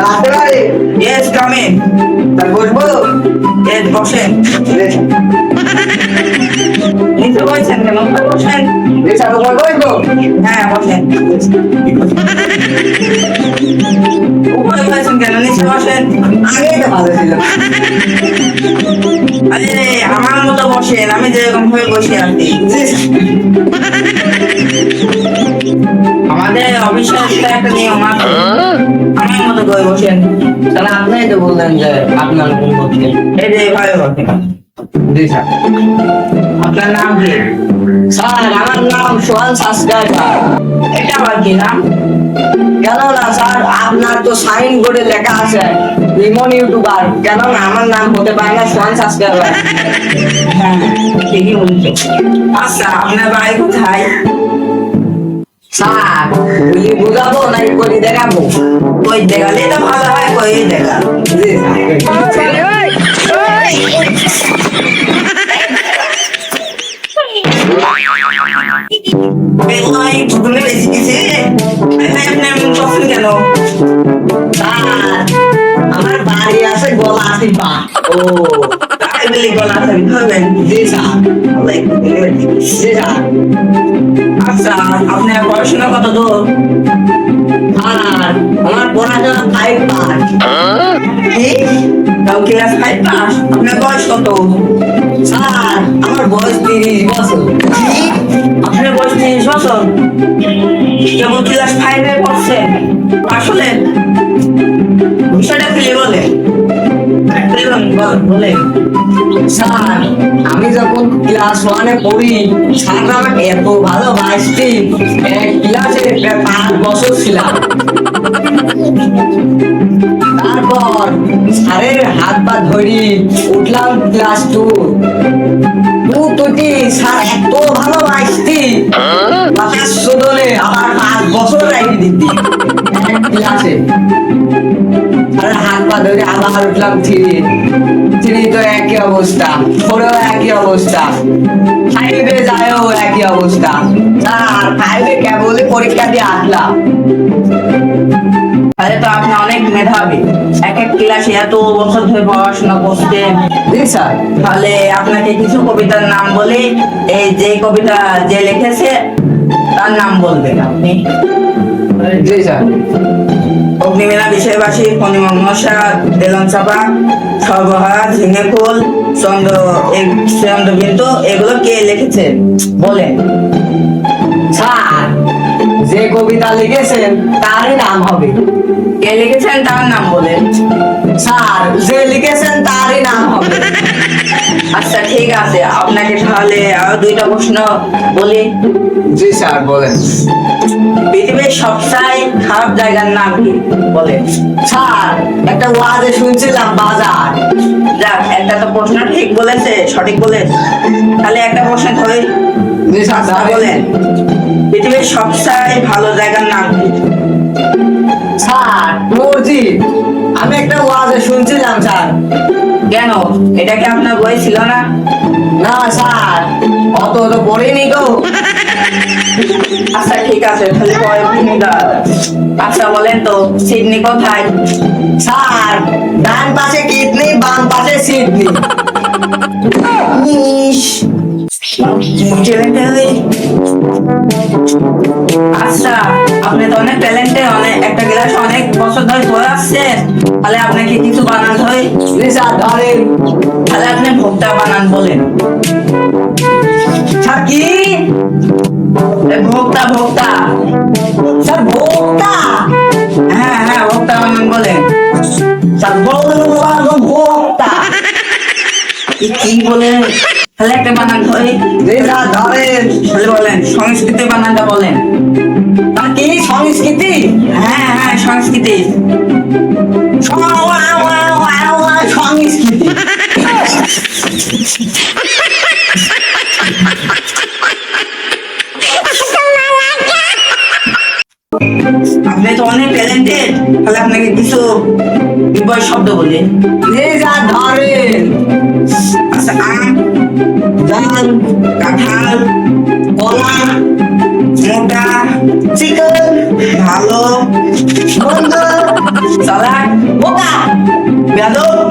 আসতে পারে ইয়েস কামে তা বসবো? ইয়েস বসেন। নিচে বসেন কেন বসেন। বসবো হ্যাঁ বসেন। উপরে বসেন কেন? নিচে বসেন। আগেই তো ভালো ছিল আরে, আমার মতো বসেন। আমি যেরকম ভাবে বসে আছি। আমাদের অফিসের একটা একটা নিয়ম আছে। আমার মতো করে বসেন। তাহলে আপনিই তো বললেন যে আপনার কোন পক্ষে এই যে এভাবে বসেন জি স্যার। আপনার নাম কি? স্যার আমার নাম সোহান সাসগাইবার এটা আবার কি নাম? কেন স্যার আপনার তো সাইন বোর্ডে লেখা আছে লিমন ইউটিউবার। কেন না আমার নাম হতে পারে না সোহান সাসগাইবার হ্যাঁ ঠিকই বলছো আচ্ছা আপনার বাড়ি কোথায়? স্যার বলি বুঝাবো নাকি করি দেখাবো কই দেখালে তো ভালো হয় কই দেখা বেলায় ভুলে বেশি গেছে আপনি এমন করছেন কেন আমার বাড়ি আছে গলা আছে পা ও তাই বলি গলা আচ্ছা আপনার পড়াশোনা কত দূর? আর আমার পড়াশোনা ফাইভ পাস তাও ক্লাস ফাইভ পাস আপনার বয়স কত? স্যার আমার বয়স তিরিশ বছর। আপনার বয়স তিরিশ বছর? কেবল ক্লাস ফাইভে পড়ছেন আসলে বিষয়টা বলে বল- বলে স্যার, আমি যখন ক্লাস ওয়ানে পড়ি স্যার আমাকে এত ভালোবাসতি। এক ক্লাসে পাঁচ বছর ছিলাম। তারপর স্যারের হাত পা ধরি, উঠলাম ক্লাস টু টু তুটি স্যার ধরে আবার উঠলাম থ্রি থ্রি তো একই অবস্থা ফোরেও একই অবস্থা। ফাইভে যায়ও একই অবস্থা। আর ফাইভে কেবলই পরীক্ষা দিয়ে আসলাম। তাহলে তো আপনি অনেক মেধাবী। এক এক ক্লাসে এত বছর ধরে পড়াশোনা করছেন। জি স্যার। তাহলে আপনাকে কিছু কবিতার নাম বলে। এই যে কবিতা যে লিখেছে তার নাম বলবেন আপনি। জি স্যার। অগ্নিমেলা বিষয়বাসী ফণিমন মশা বেলন চাপা সর্বহারা ঝিঙে ফুল চন্দ্র এ- চন্দ্রবিন্দু এগুলো কে লিখেছে? বলেন। স্যার যে কবিতা লিখেছেন তারই নাম হবে। কে লিখেছেন? তার নাম বলেন। স্যার যে লিখেছেন তারই নাম হবে। আচ্ছা ঠিক আছে আপনাকে তাহলে আরও দুইটা প্রশ্ন বলি। জি স্যার বলেন। পৃথিবীর সবচেয়ে খারাপ জায়গার নাম কি? বলেন স্যার একটা ওয়াজে শুনছিলাম বাজার। যাক একটা তো প্রশ্ন ঠিক বলেছে সঠিক বলে তাহলে একটা প্রশ্ন ধরে বলেন পৃথিবীর সবচেয়ে ভালো জায়গার নাম কি? স্যার মসজিদ। আমি একটা ওয়াজে শুনছিলাম স্যার। কেন? এটা কি আপনার বই ছিল না? না স্যার। অত তো পড়িনি গো। আচ্ছা ঠিক আছে আচ্ছা বলেন তো, সিডনি কোথায়? স্যার, ডান পাশে কিডনি, বাম পাশে সিডনি। আচ্ছা আপনি তো অনেক ট্যালেন্টে অনেক, একটা গ্লাস অনেক বছর ধরে পড়ে আসছেন তাহলে আপনাকে কিছু বানান হয়? স্যার ধরেন। সংস্কৃতি বানানটা বলেন কি সংস্কৃতি হ্যাঁ হ্যাঁ সংস্কৃতি সংস্কৃতি আপনি তো অনেক ট্যালেন্টেড তাহলে আপনাকে কিছু বিপদ শব্দ বলি। যে যা ধরেন আচ্ছা জান কাঁঠাল কলা মোটা চিকেন ভালো চালাক বোকা হোক